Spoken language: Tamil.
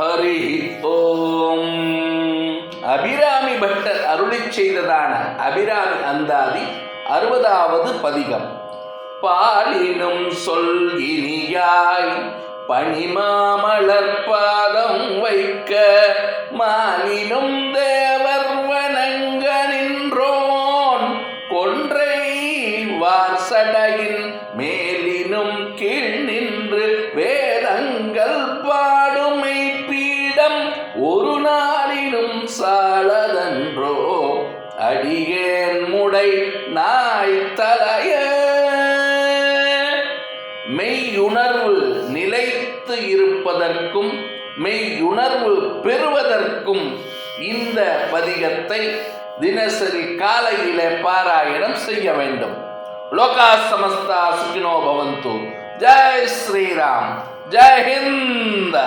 ஹரி ஓம். அபிராமி பட்டர் அருளிச் செய்ததான அபிராமி அந்தாதி அறுபதாவது பதிகம். பாலினும் சொல் இனியாய் பனிமாமலர்பாதம் வைக்க மாலினும் தேவர் வணங்க நின்றோன். கொன்றை வார்சடையின் மேலினும் கீழ் நின்று வேதங்கள் பா ஒரு நாளினும் சாலதன்றோ அடியேன் முடை நாய் தலைய மெய்யுணர்வு நிலைத்து இருப்பதற்கும் மெய்யுணர்வு பெறுவதற்கும் இந்த பதிகத்தை தினசரி காலையில பாராயணம் செய்ய வேண்டும். லோகா சமஸ்தா சுகினோ பவந்து. ஜெய் ஸ்ரீராம். ஜெய் ஹிந்த்.